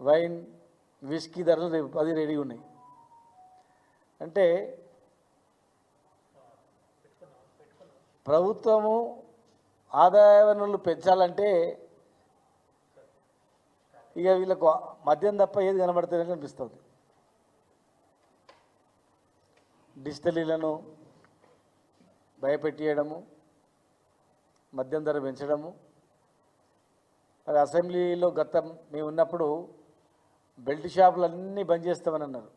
Wine whisky ధరలు రేపు పది రెడీ ఉన్నాయి. అంటే ప్రభుత్వము ఆదాయ వనరులు పెంచాలంటే ఇక వీళ్ళకు మద్యం తప్ప ఏది కనబడుతుందని అనిపిస్తుంది. డిజిటలీలను భయపెట్టేయడము మద్యం ధర పెంచడము. మరి అసెంబ్లీలో గతం మేము ఉన్నప్పుడు బెల్ట్ షాపులు అన్నీ బంద్ చేస్తామని అన్నారు.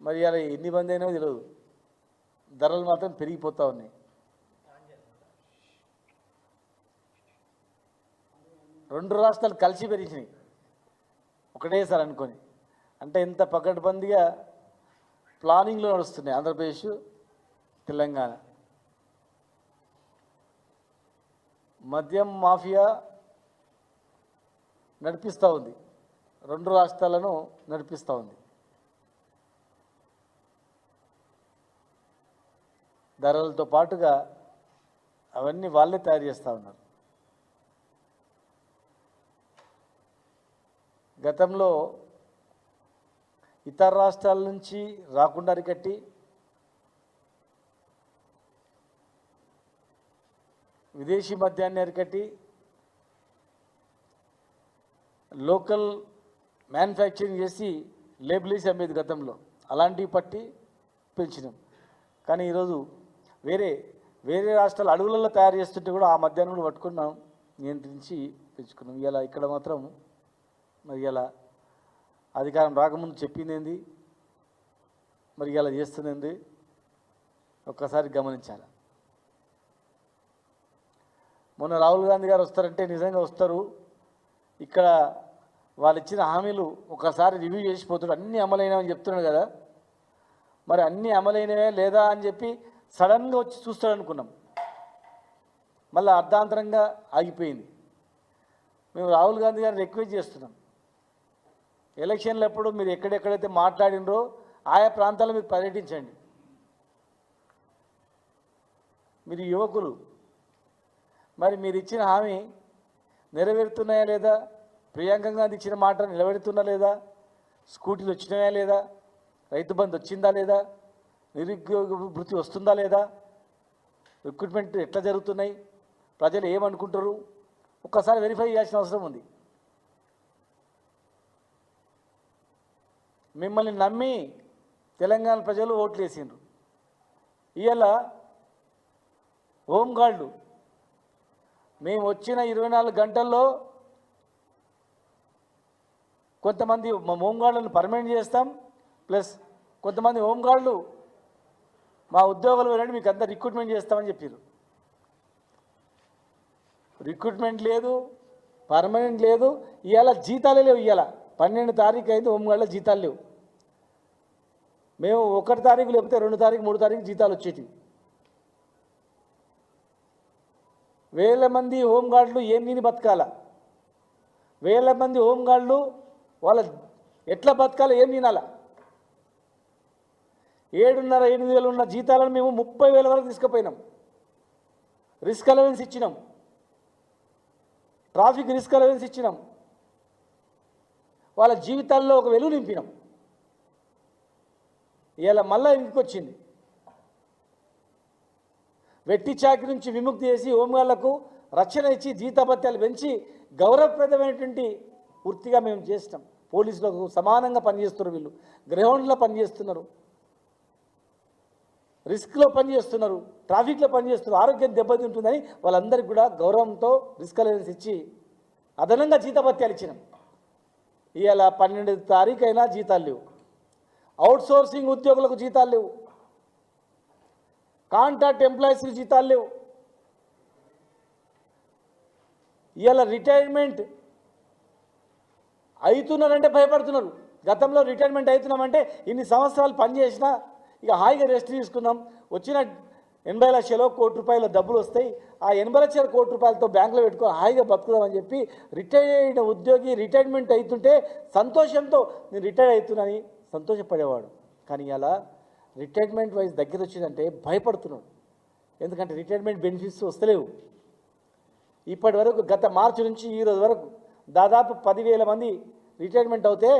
మరి అలా ఎన్ని బంద్ అయినా తెలియదు ధరలు మాత్రం పెరిగిపోతూ ఉన్నాయి. రెండు రాష్ట్రాలు కలిసి పెరిగినాయి. ఒకటేసారి అనుకొని. అంటే ఇంత పకడ్బందీగా ప్లానింగ్లో నడుస్తున్నాయి ఆంధ్రప్రదేశ్ తెలంగాణ. మద్యం మాఫియా నడిపిస్తూ ఉంది. రెండు రాష్ట్రాలను నడిపిస్తూ ఉంది. ధరలతో పాటుగా అవన్నీ వాళ్ళే తయారు చేస్తూ ఉన్నారు. గతంలో ఇతర రాష్ట్రాల నుంచి రాకుండా అరికట్టి విదేశీ మద్యాన్ని అరికట్టి లోకల్ మ్యానుఫ్యాక్చరింగ్ చేసి లేబుల్ వేసి అమ్మేది గతంలో. అలాంటివి పట్టి పెంచినాం. కానీ ఈరోజు వేరే వేరే రాష్ట్రాలు అడవులలో తయారు చేస్తుంటే కూడా ఆ మధ్యాహ్నం కూడా పట్టుకున్నాం నియంత్రించి పెంచుకున్నాం. ఇలా ఇక్కడ మాత్రం మరి ఇలా అధికారం రాకముందు చెప్పింది ఏంది? మరి ఇలా చేస్తుంది ఒక్కసారి గమనించాలి. మొన్న రాహుల్ గాంధీ గారు వస్తారంటే నిజంగా వస్తారు. ఇక్కడ వాళ్ళు ఇచ్చిన హామీలు ఒకసారి రివ్యూ చేసిపోతాడు. అన్నీ అమలైనవని చెప్తున్నాడు కదా. మరి అన్నీ అమలైనవే లేదా అని చెప్పి సడన్గా వచ్చి చూస్తాడనుకున్నాం. మళ్ళీ అర్ధాంతరంగా ఆగిపోయింది. మేము రాహుల్ గాంధీ గారిని రిక్వెస్ట్ చేస్తున్నాం. ఎలక్షన్లప్పుడు మీరు ఎక్కడెక్కడైతే మాట్లాడినరో ఆయా ప్రాంతాల్లో మీరు పర్యటించండి. మీరు యువకులు. మరి మీరు ఇచ్చిన హామీ నెరవేరుతున్నాయా లేదా? ప్రియాంక గాంధీ ఇచ్చిన మాట నిలబెడుతున్నా లేదా? స్కూటీలు వచ్చినాయా లేదా? రైతు బంధు వచ్చిందా లేదా? నిరుద్యోగ వృత్తి వస్తుందా లేదా? రిక్రూట్మెంట్ ఎట్లా జరుగుతున్నాయి? ప్రజలు ఏమనుకుంటారు? ఒక్కసారి వెరిఫై చేయాల్సిన అవసరం ఉంది. మిమ్మల్ని నమ్మి తెలంగాణ ప్రజలు ఓట్లు వేసిండ్రు ఇవాళ హోంగార్డు మేము వచ్చిన ఇరవై నాలుగు గంటల్లో కొంతమంది మా హోంగార్డులను పర్మనెంట్ చేస్తాం ప్లస్ కొంతమంది హోంగార్డులు మా ఉద్యోగాలు వెళ్ళండి మీకు అంతా రిక్రూట్మెంట్ చేస్తామని చెప్పారు రిక్రూట్మెంట్ లేదు పర్మనెంట్ లేదు ఇవాళ జీతాలే లేవు ఇవాళ పన్నెండు తారీఖు అయితే హోంగార్డులో జీతాలు లేవు. మేము ఒకటి తారీఖు లేకపోతే రెండు తారీఖు మూడు తారీఖు జీతాలు వచ్చేటివి. వేల మంది హోంగార్డులు ఏం తిని బతకాల? వేల మంది హోంగార్డులు వాళ్ళ ఎట్లా బతకాలి ఏం తినాల? ఏడున్నర ఎనిమిది వేలు ఉన్న జీతాలను మేము ముప్పై వేల వరకు తీసుకుపోయినాం. రిస్క్ అలవెన్స్ ఇచ్చినాం. ట్రాఫిక్ రిస్క్ అలవెన్స్ ఇచ్చినాం. వాళ్ళ జీవితాల్లో ఒక వెలుగు నింపినాం. ఇలా మళ్ళీ ఇంటికి వచ్చింది వెట్టి చాకి నుంచి విముక్తి చేసి హోంగాళ్ళకు రక్షణ ఇచ్చి జీతభత్యాలు పెంచి గౌరవప్రదమైనటువంటి వృత్తిగా మేము చేస్తాం. పోలీసులకు సమానంగా పనిచేస్తున్నారు వీళ్ళు. గ్రౌండ్లో పనిచేస్తున్నారు. రిస్క్లో పనిచేస్తున్నారు. ట్రాఫిక్లో పనిచేస్తున్నారు. ఆరోగ్యం దెబ్బతింటుందని వాళ్ళందరికీ కూడా గౌరవంతో రిస్క్ అలయన్స్ ఇచ్చి అదనంగా జీతభత్యాలు ఇచ్చినాం. ఇవాళ పన్నెండు తారీఖు అయినా జీతాలు లేవు. అవుట్ సోర్సింగ్ ఉద్యోగులకు జీతాలు లేవు. కాంట్రాక్ట్ ఎంప్లాయీస్కి జీతాలు లేవు. ఇవాళ రిటైర్మెంట్ అవుతున్నారంటే భయపడుతున్నారు. గతంలో రిటైర్మెంట్ అవుతున్నామంటే ఇన్ని సంవత్సరాలు పనిచేసినా ఇక హాయిగా రెస్ట్ తీసుకుందాం. వచ్చిన ఎనభై లక్షలో కోటి రూపాయల డబ్బులు వస్తాయి. ఆ ఎనభై లక్షల కోటి రూపాయలతో బ్యాంకులో పెట్టుకొని హాయిగా బతుకుదామని చెప్పి రిటైర్ అయిన ఉద్యోగి రిటైర్మెంట్ అవుతుంటే సంతోషంతో నేను రిటైర్ అవుతున్నానని సంతోషపడేవాడు. కానీ అలా రిటైర్మెంట్ వైజ్ దగ్గర వచ్చిందంటే భయపడుతున్నాడు. ఎందుకంటే రిటైర్మెంట్ బెనిఫిట్స్ వస్తలేవు. ఇప్పటి వరకు గత మార్చి నుంచి ఈ రోజు వరకు దాదాపు పదివేల మంది రిటైర్మెంట్ అవుతే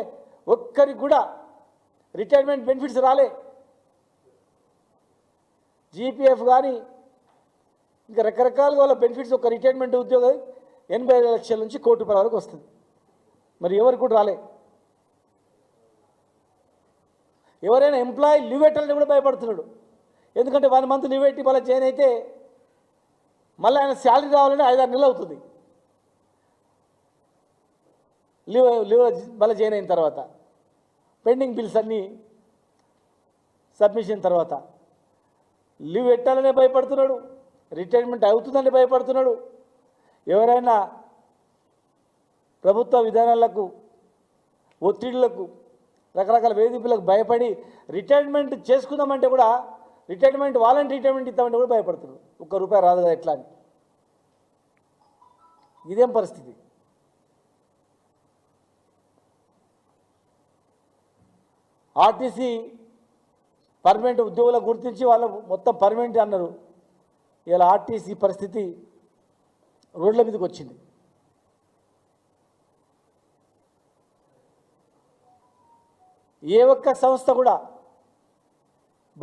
ఒక్కరికి కూడా రిటైర్మెంట్ బెనిఫిట్స్ రాలే. జీపీఎఫ్ కానీ ఇంకా రకరకాలుగా వాళ్ళ బెనిఫిట్స్ ఒక రిటైర్మెంట్ ఉద్యోగం ఎనభై లక్షల నుంచి కోటి రూపాయల వరకు వస్తుంది. మరి ఎవరికి కూడా రాలే. ఎవరైనా ఎంప్లాయీ లీవ్ పెట్టాలని కూడా భయపడుతున్నాడు. ఎందుకంటే వన్ మంత్ లీవ్ పెట్టి మళ్ళీ జాయిన్ అయితే మళ్ళీ ఆయన శాలరీ రావాలంటే ఐదారు నెలలు అవుతుంది. లీవ్ లీవ్ మళ్ళీ జాయిన్ అయిన తర్వాత పెండింగ్ బిల్స్ అన్నీ సబ్మిషన్ తర్వాత లీవ్ పెట్టాలనే భయపడుతున్నాడు రిటైర్మెంట్ అవుతుందని భయపడుతున్నాడు. ఎవరైనా ప్రభుత్వ విధానాలకు ఒత్తిడులకు రకరకాల వేధింపులకు భయపడి రిటైర్మెంట్ చేసుకుందామంటే కూడా రిటైర్మెంట్ వాలంటీ రిటైర్మెంట్ ఇద్దామంటే కూడా భయపడుతున్నారు. ఒక్క రూపాయి రాదు కదా ఎట్లా అని. ఇదేం పరిస్థితి? ఆర్టీసీ పర్మనెంట్ ఉద్యోగులకు గుర్తించి వాళ్ళు మొత్తం పర్మనెంట్ అన్నారు. ఇలా ఆర్టీసీ పరిస్థితి రోడ్ల మీదకి వచ్చింది. ఏ ఒక్క సంస్థ కూడా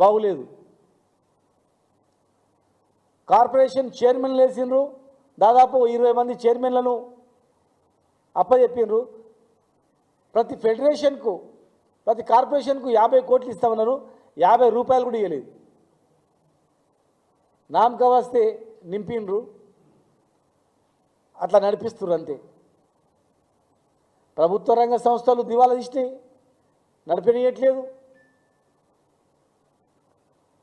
బాగులేదు. కార్పొరేషన్ చైర్మన్లు వేసిండ్రు దాదాపు ఇరవై మంది చైర్మన్లను అప్పచెప్పిండ్రు ప్రతి ఫెడరేషన్కు ప్రతి కార్పొరేషన్కు యాభై కోట్లు ఇస్తామన్నారు. యాభై రూపాయలు కూడా ఇవ్వలేదు నామక వస్తే నింపిండ్రు. అట్లా నడిపిస్తున్నారు అంతే. ప్రభుత్వ రంగ సంస్థలు దివాలా తీసినాయి. నడిపినయట్లేదు.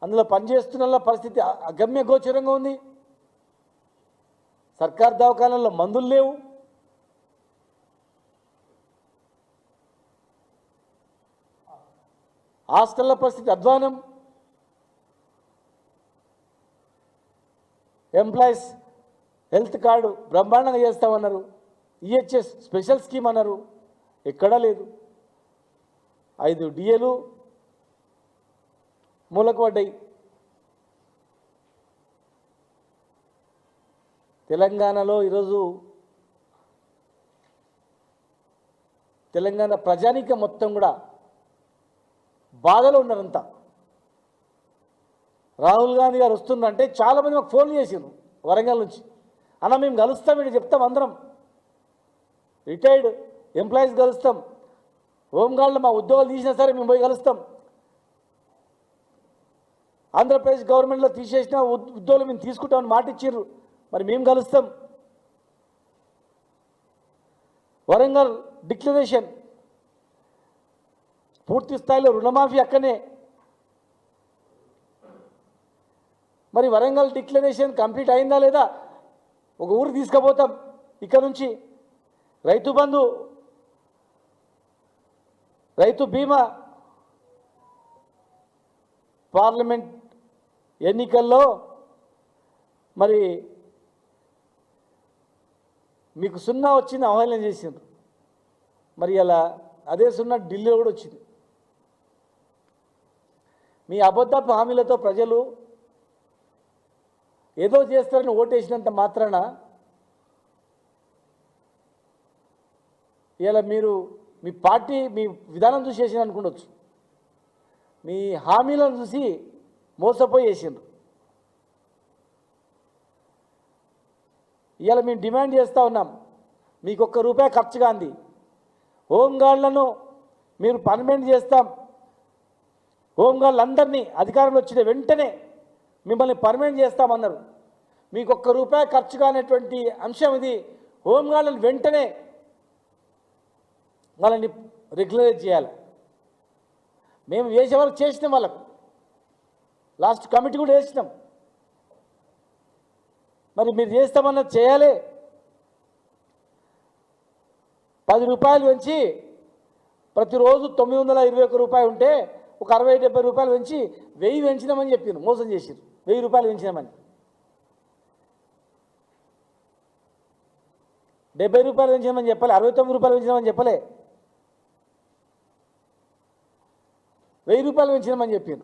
అందులో పనిచేస్తున్న పరిస్థితి అగమ్య గోచరంగా ఉంది. సర్కార్ దవాఖానాల్లో మందులు లేవు. హాస్టల్ల పరిస్థితి అధ్వానం. ఎంప్లాయీస్ హెల్త్ కార్డు బ్రహ్మాండంగా చేస్తామన్నారు. ఈహెచ్ఎస్ స్పెషల్ స్కీమ్ అన్నారు. ఎక్కడా లేదు. ఐదు డిఏలు మూలకు పడ్డాయి తెలంగాణలో ఈరోజు తెలంగాణ ప్రజానీకం మొత్తం కూడా బాధలో ఉన్నారంతా రాహుల్ గాంధీ గారు వస్తుందంటే చాలామంది మాకు ఫోన్ చేసిండ్రు వరంగల్ నుంచి. అన్న మేము కలుస్తాం ఇటు చెప్తాం అందరం. రిటైర్డ్ ఎంప్లాయీస్ కలుస్తాం హోంగార్డులు మా ఉద్యోగాలు తీసినా సరే మేము పోయి కలుస్తాం. ఆంధ్రప్రదేశ్ గవర్నమెంట్లో తీసేసిన ఉద్యోగులు మేము తీసుకుంటామని మాట ఇచ్చిర్రు. మరి మేము కలుస్తాం. వరంగల్ డిక్లరేషన్ పూర్తి స్థాయిలో రుణమాఫీ అక్కనే. మరి వరంగల్ డిక్లరేషన్ కంప్లీట్ అయిందా లేదా ఒక ఊరు తీసుకుపోతాం ఇక్కడ నుంచి. రైతు బంధు రైతు బీమా పార్లమెంట్ ఎన్నికల్లో మరి మీకు సున్నా వచ్చింది అవహేళన చేసిండ్రు. మరి అలా అదే సున్నా ఢిల్లీలో కూడా వచ్చింది. మీ అబద్ధపు హామీలతో ప్రజలు ఏదో చేస్తారని ఓటేసినంత మాత్రాన ఇలా మీరు మీ పార్టీ మీ విధానం చూసి చేసింది అనుకుండొచ్చు. మీ హామీలను చూసి మోసపోయి చేసిండ్రు. ఇవాళ మేము డిమాండ్ చేస్తూ ఉన్నాం మీకు ఒక్క రూపాయి ఖర్చు కాంది. హోంగార్డులను మీరు పర్మనెంట్ చేస్తాం. హోంగార్డులందరినీ అధికారంలో వచ్చిన వెంటనే మిమ్మల్ని పర్మనెంట్ చేస్తామన్నారు మీకు ఒక్క రూపాయి ఖర్చు కానటువంటి అంశం ఇది. హోంగార్డులను వెంటనే వాళ్ళని రెగ్యులరైజ్ చేయాలి. మేము వేసే వరకు చేసినాం వాళ్ళకు. లాస్ట్ కమిటీ కూడా వేసినాం. మరి మీరు చేస్తామన్నది చేయాలి. పది రూపాయలు పెంచి ప్రతిరోజు తొమ్మిది వందల ఇరవై ఒక్క రూపాయలు ఉంటే ఒక అరవై డెబ్బై రూపాయలు పెంచి వెయ్యి పెంచినామని చెప్పారు మోసం చేసిరు వెయ్యి రూపాయలు పెంచినామని. డెబ్బై రూపాయలు పెంచినామని చెప్పలే అరవై తొమ్మిది రూపాయలు పెంచినామని చెప్పలే. వెయ్యి రూపాయలు పెంచినామని చెప్పారు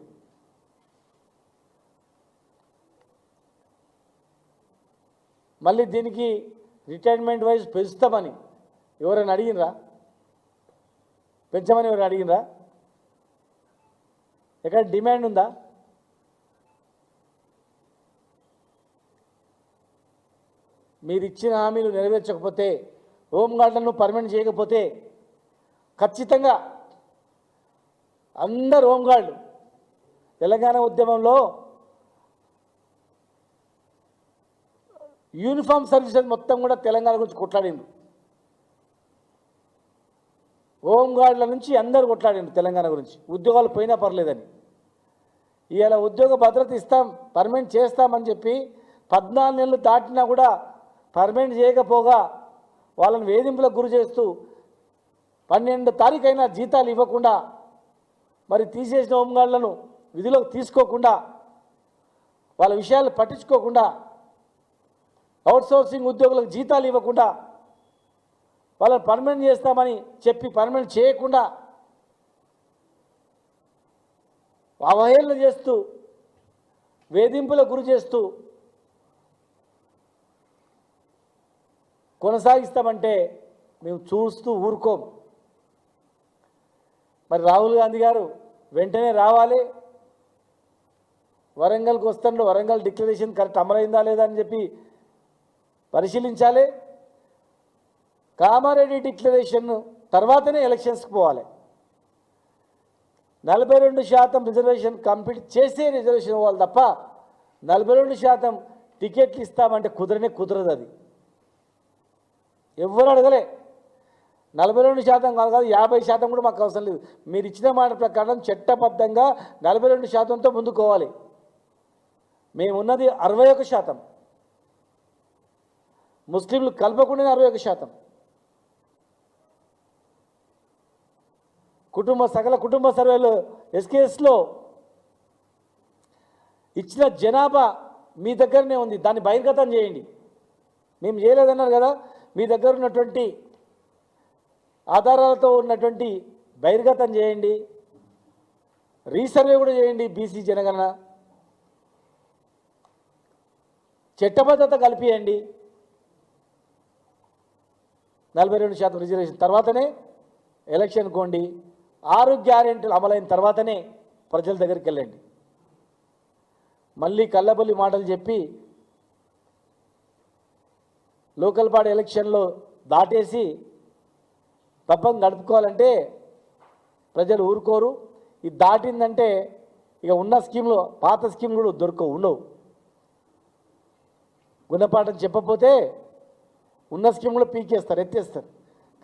మళ్ళీ దీనికి రిటైర్మెంట్ వైజ్ పెంచుతామని ఎవరైనా అడిగినరా? పెంచమని ఎవరైనా అడిగినరా? ఎక్కడ డిమాండ్ ఉందా? మీరు ఇచ్చిన హామీలు నెరవేర్చకపోతే హోంగార్డులను పర్మనెంట్ చేయకపోతే ఖచ్చితంగా అందరు హోంగార్డు తెలంగాణ ఉద్యమంలో యూనిఫామ్ సర్వీసెస్ మొత్తం కూడా తెలంగాణ గురించి కొట్లాడిండు హోంగార్డుల నుంచి అందరు కొట్లాడిండు తెలంగాణ గురించి. ఉద్యోగాలు పోయినా పర్లేదని. ఇవాళ ఉద్యోగ భద్రత ఇస్తాం పర్మనెంట్ చేస్తామని చెప్పి పద్నాలుగు నెలలు దాటినా కూడా పర్మనెంట్ చేయకపోగా వాళ్ళని వేధింపులకు గురి చేస్తూ పన్నెండు తారీఖైనా జీతాలు ఇవ్వకుండా మరి తీసేసిన హోంగార్డులను విధిలోకి తీసుకోకుండా వాళ్ళ విషయాలు పట్టించుకోకుండా అవుట్సోర్సింగ్ ఉద్యోగులకు జీతాలు ఇవ్వకుండా వాళ్ళని పర్మనెంట్ చేస్తామని చెప్పి పర్మనెంట్ చేయకుండా అవహేళన చేస్తూ వేధింపులకు గురి చేస్తూ కొనసాగిస్తామంటే మేము చూస్తూ ఊరుకోము మరి రాహుల్ గాంధీ గారు వెంటనే రావాలి. వరంగల్కి వస్తాడు వరంగల్ డిక్లరేషన్ కరెక్ట్ అమలైందా లేదా అని చెప్పి పరిశీలించాలి. కామారెడ్డి డిక్లరేషన్ తర్వాతనే ఎలక్షన్స్కి పోవాలి. నలభై రెండు శాతం రిజర్వేషన్ కంప్లీట్ చేసే రిజర్వేషన్ ఇవ్వాలి తప్ప నలభై రెండు శాతం టికెట్లు ఇస్తామంటే కుదరనే కుదరదు అది. ఎవ్వరు అడగలే. నలభై రెండు శాతం కాదు కాదు యాభై శాతం కూడా మాకు అవసరం లేదు. మీరు ఇచ్చిన మాట ప్రకారం చట్టబద్ధంగా నలభై రెండు శాతంతో ముందుకోవాలి మేమున్నది అరవై ఒక శాతం. ముస్లింలు కలపకుండానే అరవై ఒక శాతం. కుటుంబ సకల కుటుంబ సర్వేలు ఎస్కేఎస్లో ఇచ్చిన జనాభా మీ దగ్గరనే ఉంది. దాన్ని బహిర్గతం చేయండి. మేము చేయలేదన్నారు కదా మీ దగ్గర ఉన్నటువంటి ఆధారాలతో ఉన్నటువంటి బహిర్గతం చేయండి. రీసర్వే కూడా చేయండి బీసీ జనగణన. చట్టబద్ధత కలిపియండి. నలభై రెండు శాతం రిజర్వేషన్ తర్వాతనే ఎలక్షన్ కోండి. ఆరు గ్యారెంటీలు అమలైన తర్వాతనే ప్రజల దగ్గరికి వెళ్ళండి. మళ్ళీ కల్లబల్లి మాటలు చెప్పి లోకల్ బాడీ ఎలక్షన్లో దాటేసి పబ్బం గడుపుకోవాలంటే ప్రజలు ఊరుకోరు. ఇది దాటిందంటే ఇక ఉన్న స్కీమ్లో పాత స్కీమ్ కూడా దొరకవు ఉండవు. గుణపాఠం చెప్పకపోతే ఉన్న స్కీమ్ కూడా పీకేస్తారు ఎత్తేస్తారు.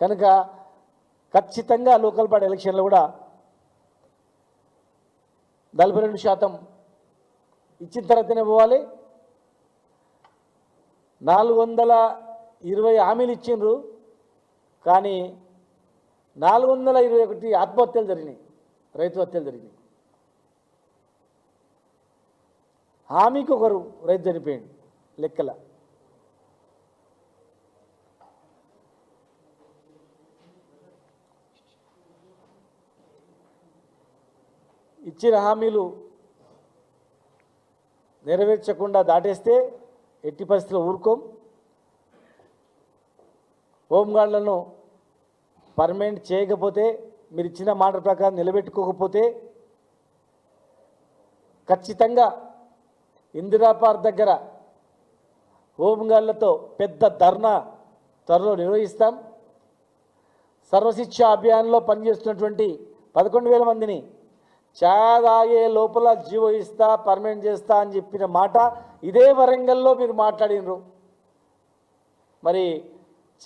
కనుక ఖచ్చితంగా లోకల్ బాడీ ఎలక్షన్లో కూడా నలభై రెండు శాతం ఇచ్చిన తర్వాతనే పోవాలి. నాలుగు వందల ఇరవై హామీలు ఇచ్చిండ్రు. కానీ నాలుగు వందల ఇరవై ఒకటి ఆత్మహత్యలు జరిగినాయి. రైతు హత్యలు జరిగినాయి. హామీకి ఒకరు రైతు చనిపోయింది లెక్కల. ఇచ్చిన హామీలు నెరవేర్చకుండా దాటేస్తే ఎట్టి పరిస్థితుల్లో ఊరుకోం. హోంగార్డులను పర్మనెంట్ చేయకపోతే మీరు ఇచ్చిన మాట ప్రకారం నిలబెట్టుకోకపోతే ఖచ్చితంగా ఇందిరా పార్క్ దగ్గర హోంగార్డులతో పెద్ద ధర్నా త్వరలో నిర్వహిస్తాం. సర్వశిక్ష అభియాన్లో పనిచేస్తున్నటువంటి పదకొండు వేల మందిని చాదాగే తాగే లోపల జీవో ఇస్తా పర్మనెంట్ చేస్తా అని చెప్పిన మాట ఇదే వరంగల్లో మీరు మాట్లాడినరు. మరి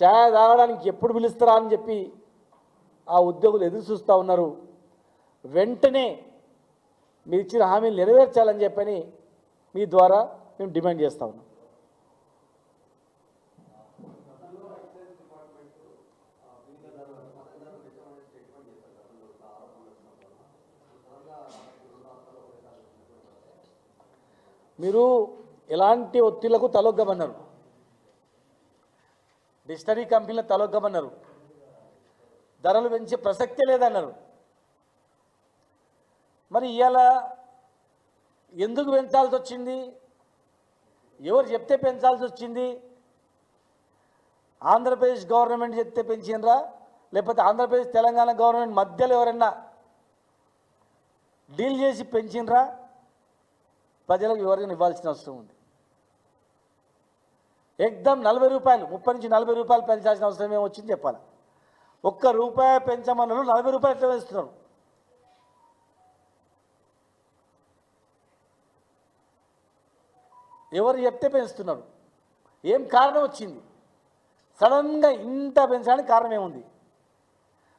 ఛాయ్ తాగడానికి ఎప్పుడు పిలుస్తారా అని చెప్పి ఆ ఉద్యోగులు ఎదురు చూస్తూ ఉన్నారు. వెంటనే మీరు ఇచ్చిన హామీలు నెరవేర్చాలని చెప్పని మీ ద్వారా మేము డిమాండ్ చేస్తా ఉన్నాం. మీరు ఎలాంటి ఒత్తిళ్ళకు తలొగ్గమన్నారు. డిస్టరీ కంపెనీలు తలొగ్గమన్నారు. ధరలు పెంచే ప్రసక్తే లేదన్నారు. మరి ఇవాళ ఎందుకు పెంచాల్సి వచ్చింది? ఎవరు చెప్తే పెంచాల్సి వచ్చింది? ఆంధ్రప్రదేశ్ గవర్నమెంట్ చెప్తే పెంచినరా? లేకపోతే ఆంధ్రప్రదేశ్ తెలంగాణ గవర్నమెంట్ మధ్యలో ఎవరన్నా డీల్ చేసి పెంచినరా? ప్రజలకు వివరణ ఇవ్వాల్సిన అవసరం ఉంది. ఎగ్దమ్ నలభై రూపాయలు ముప్పై నుంచి నలభై రూపాయలు పెంచాల్సిన అవసరం ఏమొచ్చింది చెప్పాలి? ఒక్క రూపాయి పెంచమన్నారు నలభై రూపాయలు ఎట్లా పెంచుతున్నారు? ఎవరు చెప్తే పెంచుతున్నారు. ఏం కారణం వచ్చింది? సడన్గా ఇంత పెంచడానికి కారణం ఏముంది?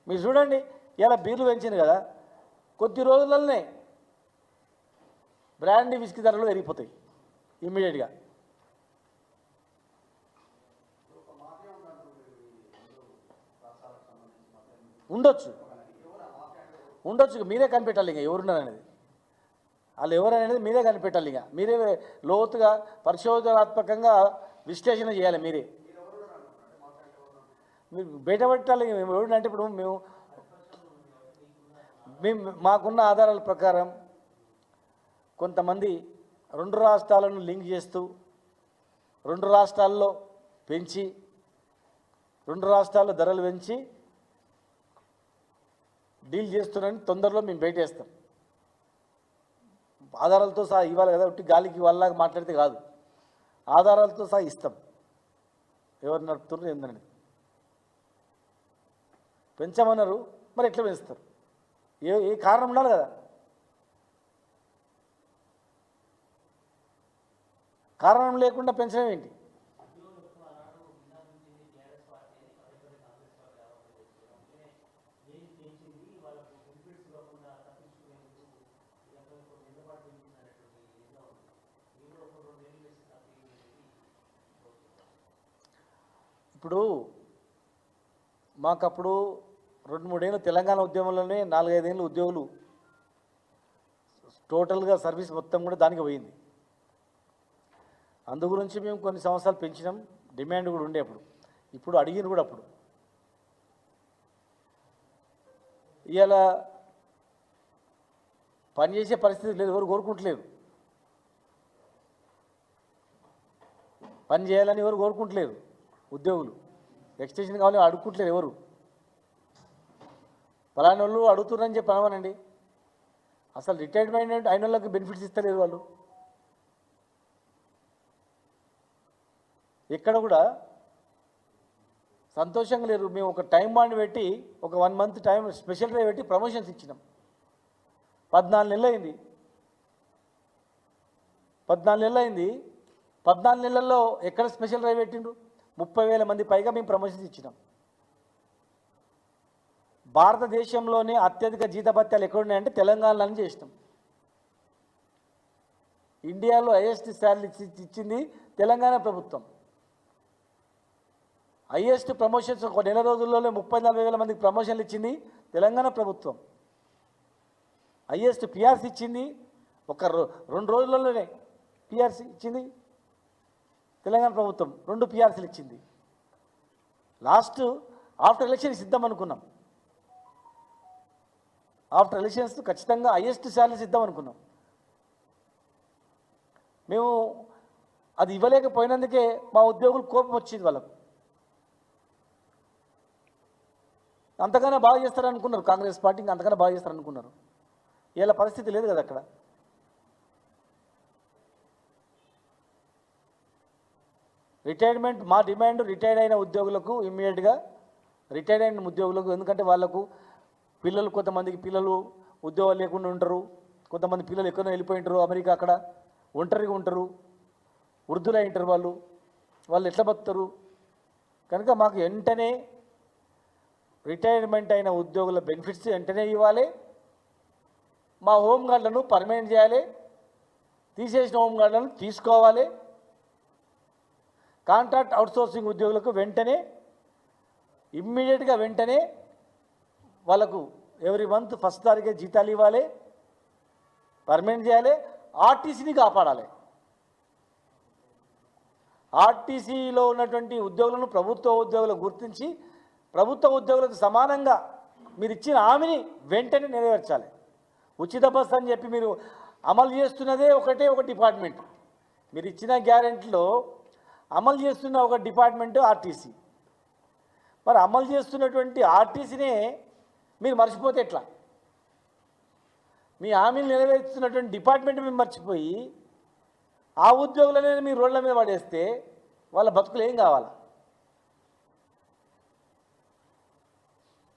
మీరు చూడండి ఇలా బీర్లు పెంచింది కదా కొద్ది రోజులనే బ్రాండ్ విస్కీ ధరలు పెరిగిపోతాయి ఇమ్మీడియట్గా. ఉండొచ్చు. ఉండొచ్చు మీరే కనిపెట్టాలి ఇంకా ఎవరున్నారనేది. వాళ్ళు ఎవరు అనేది మీరే కనిపెట్టాలి ఇక. మీరే లోతుగా పరిశోధనాత్మకంగా విశ్లేషణ చేయాలి మీరే. మీరు బయట పెట్టాలి మేము ఎవరంటే ఇప్పుడు మేము మేము మాకున్న ఆధారాల ప్రకారం కొంతమంది రెండు రాష్ట్రాలను లింక్ చేస్తూ రెండు రాష్ట్రాల్లో పెంచి రెండు రాష్ట్రాల్లో ధరలు పెంచి డీల్ చేస్తున్నారని తొందరలో మేము బయటేస్తాం. ఆధారాలతో సహా ఇవ్వాలి కదా ఒకటి గాలికి వాళ్ళలాగా మాట్లాడితే కాదు. ఆధారాలతో సహా ఇస్తాం. ఎవరు నడుపుతున్నారు ఏందని పెంచమన్నారు మరి ఎట్లా పెంచుతారు? ఏ ఏ కారణం ఉండాలి కదా. కారణం లేకుండా పెంచడం ఏంటి? ఇప్పుడు మాకప్పుడు రెండు మూడేళ్ళు తెలంగాణ ఉద్యమంలోనే నాలుగైదేళ్ళు ఉద్యోగులు. టోటల్గా సర్వీస్ మొత్తం కూడా దానికి పోయింది. అందు గురించి మేము కొన్ని సంవత్సరాలు పెంచినాం. డిమాండ్ కూడా ఉండే అప్పుడు. ఇప్పుడు అడిగిన కూడా అప్పుడు. ఇవాళ పనిచేసే పరిస్థితి లేదు. ఎవరు కోరుకుంటలేరు. పని చేయాలని ఎవరు కోరుకుంటలేరు. ఉద్యోగులు. ఎక్స్టెన్షన్ కావాలని అడుక్కుంటలేరు ఎవరు. పలానా వాళ్ళు అడుగుతున్నారని చెప్పి అనవనండి. అసలు రిటైర్మెంట్ అయిన వాళ్ళకి బెనిఫిట్స్ ఇస్తలేరు వాళ్ళు. ఇక్కడ కూడా సంతోషంగా లేరు. మేము ఒక టైం బాండ్ పెట్టి ఒక one month time special drive పెట్టి ప్రమోషన్స్ ఇచ్చినాం. పద్నాలుగు నెలలు అయింది పద్నాలుగు నెలలు అయింది పద్నాలుగు నెలల్లో ఎక్కడ స్పెషల్ డ్రైవ్ పెట్టిండ్రు? ముప్పై వేల మంది పైగా మేము ప్రమోషన్స్ ఇచ్చినాం. భారతదేశంలోనే అత్యధిక జీతభత్యాలు ఎక్కడున్నాయంటే తెలంగాణలోనే చేసినాం. ఇండియాలో హైయెస్ట్ శాలరీ ఇచ్చింది తెలంగాణ ప్రభుత్వం. హైయెస్ట్ ప్రమోషన్స్ ఒక నెల రోజుల్లోనే ముప్పై నలభై వేల మందికి ప్రమోషన్లు ఇచ్చింది తెలంగాణ ప్రభుత్వం. హైయెస్ట్ పిఆర్సీ ఇచ్చింది ఒక రో- రెండు రోజులలోనే పిఆర్సీ ఇచ్చింది. తెలంగాణ ప్రభుత్వం రెండు పిఆర్సీలు ఇచ్చింది. లాస్ట్ ఆఫ్టర్ ఎలక్షన్స్ ఇద్దాం అనుకున్నాం. ఆఫ్టర్ ఎలక్షన్స్ ఖచ్చితంగా హైయెస్ట్ శాలరీస్ ఇద్దాం అనుకున్నాం. మేము అది ఇవ్వలేకపోయినందుకే మా ఉద్యోగులు కోపం వచ్చింది వాళ్ళకు. అంతగానే బాగా చేస్తారనుకున్నారు కాంగ్రెస్ పార్టీ ఇంకా అంతగానే బాగా చేస్తారనుకున్నారు. ఇలా పరిస్థితి లేదు కదా అక్కడ. రిటైర్మెంట్ మా డిమాండ్ రిటైర్ అయిన ఉద్యోగులకు ఇమ్మీడియట్గా రిటైర్ అయిన ఉద్యోగులకు ఎందుకంటే వాళ్ళకు పిల్లలు కొంతమందికి పిల్లలు ఉద్యోగాలు లేకుండా ఉంటారు కొంతమంది పిల్లలు ఎక్కడో వెళ్ళిపోయి ఉంటారు అమెరికా అక్కడ ఒంటరిగా ఉంటారు వృద్ధులై ఉంటారు వాళ్ళు వాళ్ళు ఎట్లా బతుకుతారు? కనుక మాకు వెంటనే రిటైర్మెంట్ అయిన ఉద్యోగుల బెనిఫిట్స్ వెంటనే ఇవ్వాలి. మా హోమ్ గార్డులను పర్మనెంట్ చేయాలి. తీసేసిన హోమ్ గార్డులను తీసుకోవాలి. కాంట్రాక్ట్ అవుట్సోర్సింగ్ ఉద్యోగులకు వెంటనే ఇమ్మీడియట్గా వెంటనే వాళ్ళకు ఎవ్రీ మంత్ ఫస్ట్ తారీఖే జీతాలు ఇవ్వాలి పర్మనెంట్ చేయాలి ఆర్టీసీని కాపాడాలి. ఆర్టీసీలో ఉన్నటువంటి ఉద్యోగులను ప్రభుత్వ ఉద్యోగులు గుర్తించి ప్రభుత్వ ఉద్యోగులకు సమానంగా మీరు ఇచ్చిన హామీని వెంటనే నెరవేర్చాలి. ఉచిత బస్ అని చెప్పి మీరు అమలు చేస్తున్నదే ఒకటే ఒక డిపార్ట్మెంట్. మీరు ఇచ్చిన గ్యారెంటీలో అమలు చేస్తున్న ఒక డిపార్ట్మెంట్ ఆర్టీసీ. మరి అమలు చేస్తున్నటువంటి ఆర్టీసీనే మీరు మర్చిపోతే ఎట్లా? మీ హామీలు నెరవేరుస్తున్నటువంటి డిపార్ట్మెంట్ మీరు మర్చిపోయి ఆ ఉద్యోగులనే మీరు రోడ్ల మీద పడేస్తే వాళ్ళ బతుకులు ఏం కావాలి?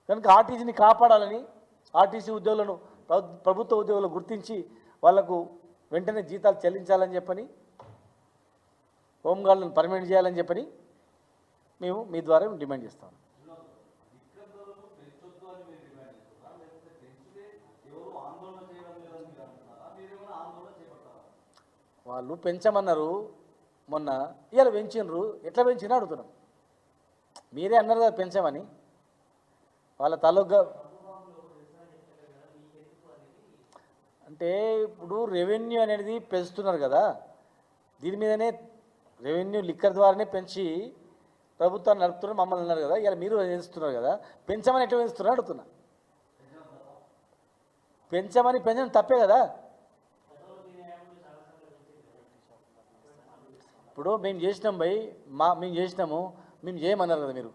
కనుక ఆర్టీసీని కాపాడాలని ఆర్టీసీ ఉద్యోగులను ప్రభుత్వ ఉద్యోగులు గుర్తించి వాళ్ళకు వెంటనే జీతాలు చెల్లించాలని చెప్పని హోంగార్డులను పర్మనెంట్ చేయాలని చెప్పని మేము మీ ద్వారా డిమాండ్ చేస్తాం. వాళ్ళు పెంచమన్నారు మొన్న ఇవాళ పెంచినరు ఎట్లా పెంచినా అడుగుతున్నాం. మీరే అన్నారు కదా పెంచమని. వాళ్ళ తాలూకా అంటే ఇప్పుడు రెవెన్యూ అనేది పెంచుతున్నారు కదా. దీని మీదనే రెవెన్యూ లిక్కర్ ద్వారానే పెంచి ప్రభుత్వాన్ని నడుపుతున్నారు మమ్మల్ని అన్నారు కదా. ఇలా మీరు చేస్తున్నారు కదా. పెంచమని ఎట్లా పెంచుతున్నారు అడుగుతున్నా. పెంచమని పెంచడం తప్పే కదా. ఇప్పుడు మేము చేసినాం భయ్ మా మేము చేసినాము మేము చేయమన్నారు కదా మీరు.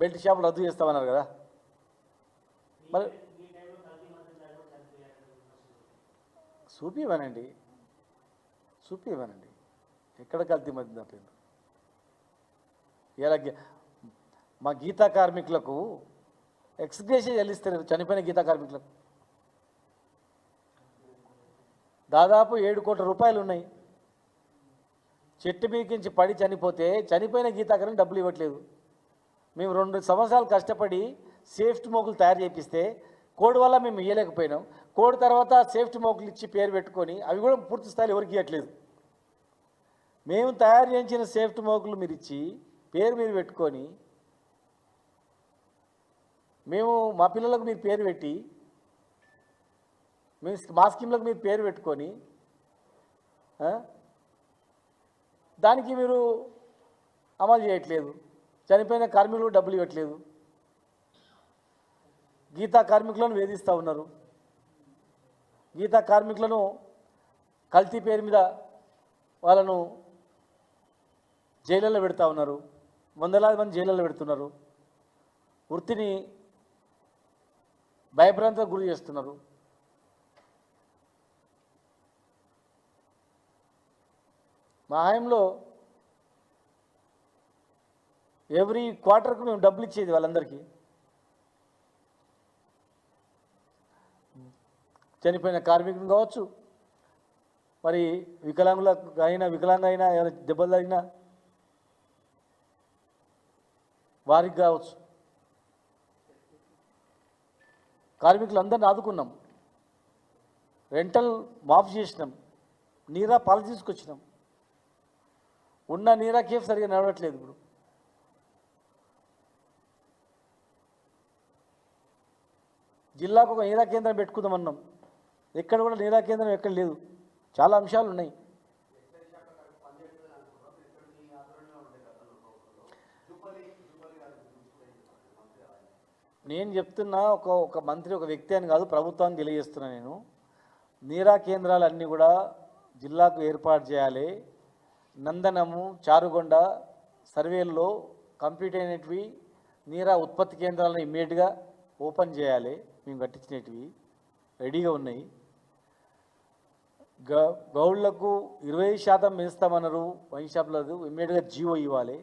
బెల్ట్ షాపులు రద్దు చేస్తామన్నారు కదా. మరి చూపివ్వనండి చూపివ్వనండి ఎక్కడ కల్తీ మధ్య తప్పింది ఇలా మా గీతా కార్మికులకు ఎక్స్గ్రేషన్ చెల్లిస్తారు చనిపోయిన గీతా కార్మికులకు. దాదాపు ఏడు కోట్ల రూపాయలు ఉన్నాయి. చెట్టు మీకించి పడి చనిపోతే చనిపోయిన గీతాకారం డబ్బులు ఇవ్వట్లేదు. మేము రెండు సంవత్సరాలు కష్టపడి సేఫ్టీ మోకులు తయారు చేపిస్తే కోడ్ వల్ల మేము ఇవ్వలేకపోయినాం కోడ్ తర్వాత సేఫ్టీ మోకులు ఇచ్చి పేరు పెట్టుకొని అవి కూడా పూర్తి స్థాయిలో ఎవరికి ఇవ్వట్లేదు మేము తయారు చేయించిన సేఫ్టీ మోకులు మీరు ఇచ్చి పేరు మీరు పెట్టుకొని మేము మా పిల్లలకు మీరు పేరు పెట్టి మేము మా స్కీమ్లకు మీరు పేరు పెట్టుకొని దానికి మీరు అమలు చేయట్లేదు. చనిపోయిన కార్మికులు డబ్బులు ఇవ్వట్లేదు. గీతా కార్మికులను వేధిస్తూ ఉన్నారు. గీతా కార్మికులను కల్తీ పేరు మీద వాళ్ళను జైళ్ళలో పెడతా ఉన్నారు. వందలాది మంది జైళ్ళలో పెడుతున్నారు. వృత్తిని భయభ్రాంతకు గురి చేస్తున్నారు. మా హయాంలో ఎవ్రీ క్వార్టర్కు మేము డబ్బులు ఇచ్చేది వాళ్ళందరికీ. చనిపోయిన కార్మికులు కావచ్చు మరి వికలాంగులకు అయినా వికలాంగ అయినా ఎవరైనా దెబ్బలు తగినా వారికి కావచ్చు. కార్మికులందరిని ఆదుకున్నాం. రెంటల్ మాఫ్ చేసినాం. నీరా పాలు తీసుకొచ్చినాం. ఉన్న నీరా కేఫ్ సరిగా నడవట్లేదు ఇప్పుడు. జిల్లాకు ఒక నీరా కేంద్రం పెట్టుకుందామన్నాం ఎక్కడ కూడా నీరా కేంద్రం ఎక్కడ లేదు. చాలా అంశాలు ఉన్నాయి నేను చెప్తున్నా ఒక ఒక మంత్రి ఒక వ్యక్తి అని కాదు ప్రభుత్వాన్ని తెలియజేస్తున్నా నేను. నీరా కేంద్రాలన్నీ కూడా జిల్లాకు ఏర్పాటు చేయాలి. నందనము చారుగొండ సర్వేల్లో కంప్లీట్ అయినటివి నీరా ఉత్పత్తి కేంద్రాలను ఇమ్మీడియట్గా ఓపెన్ చేయాలి. మేము కట్టించినటివి రెడీగా ఉన్నాయి. గ గౌళ్ళకు ఇరవై శాతం పెంచుతామన్నారు వైన్ షాప్లకు ఇమ్మీడియట్గా జీవో ఇవ్వాలి.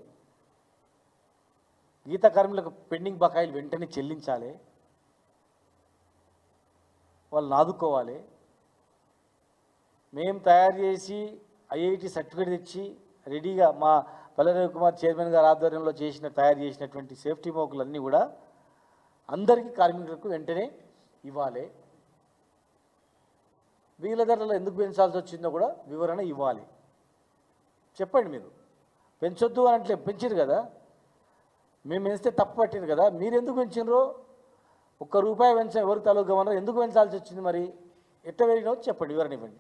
గీత కార్మికులకు పెండింగ్ బకాయిలు వెంటనే చెల్లించాలి. వాళ్ళని ఆదుకోవాలి మేము తయారు చేసి ఐఐటి సర్టిఫికేట్ తెచ్చి రెడీగా మా పల్లె కుమార్ చైర్మన్ గారి ఆధ్వర్యంలో చేసిన తయారు చేసినటువంటి సేఫ్టీ మోకులన్నీ కూడా అందరికీ కార్మికులకు వెంటనే ఇవ్వాలి. వీళ్ళ ధరలు ఎందుకు పెంచాల్సి వచ్చిందో కూడా వివరణ ఇవ్వాలి. చెప్పండి మీరు. పెంచొద్దు అని అంటే పెంచారు కదా. మేము పెంచితే తప్పు పట్టింది కదా. మీరు ఎందుకు పెంచినరో ఒక్క రూపాయి పెంచ ఎవరికి తలగమన్నారు ఎందుకు పెంచాల్సి వచ్చింది మరి? ఎట్ట పెరిగినో చెప్పండి వివరణ ఇవ్వండి.